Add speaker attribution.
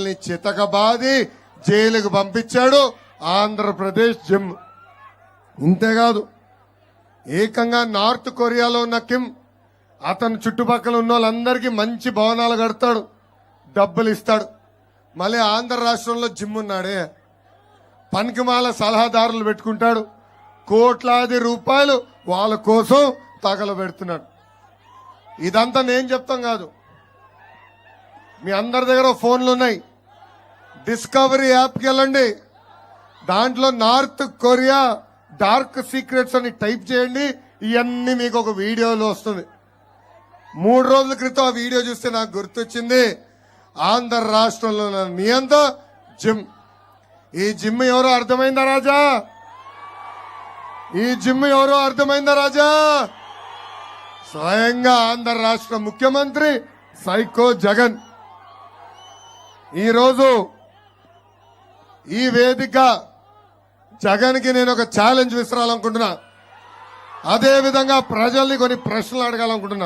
Speaker 1: చితక చితకబాది జైలుకు పంపించాడు ఆంధ్రప్రదేశ్ జిమ్. ఇంతేకాదు ఏకంగా నార్త్ కొరియాలో ఉన్న కిమ్ అతని చుట్టుపక్కల ఉన్న వాళ్ళందరికీ మంచి భవనాలు కడతాడు డబ్బులు ఇస్తాడు. మళ్ళీ ఆంధ్ర రాష్ట్రంలో జిమ్ ఉన్నాడే. పనికిమాల సలహాదారులు పెట్టుకుంటాడు. కోట్లాది రూపాయలు వాళ్ళ కోసం తగలబెడుతున్నాడు. ఇదంతా నేను చెప్తాం కాదు. మీ అందరి దగ్గర ఫోన్లు ఉన్నాయి. డిస్కవరీ యాప్కి వెళ్ళండి. దాంట్లో నార్త్ కొరియా డార్క్ సీక్రెట్స్ అని టైప్ చేయండి. ఇవన్నీ మీకు ఒక వీడియోలో వస్తుంది. మూడు రోజుల క్రితం ఆ వీడియో చూస్తే నాకు గుర్తొచ్చింది. ఆంధ్ర రాష్ట్రంలో ఉన్న నియంత జిమ్. ఈ జిమ్ ఎవరో అర్థమైందా రాజా? ఈ జిమ్ ఎవరో అర్థమైందా రాజా? స్వయంగా ఆంధ్ర రాష్ట్ర ముఖ్యమంత్రి సైకో జగన్. ఈరోజు ఈ వేదిక జగన్కి నేను ఒక ఛాలెంజ్ విసరాలనుకుంటున్నా. అదేవిధంగా ప్రజల్ని కొన్ని ప్రశ్నలు అడగాలనుకుంటున్నా.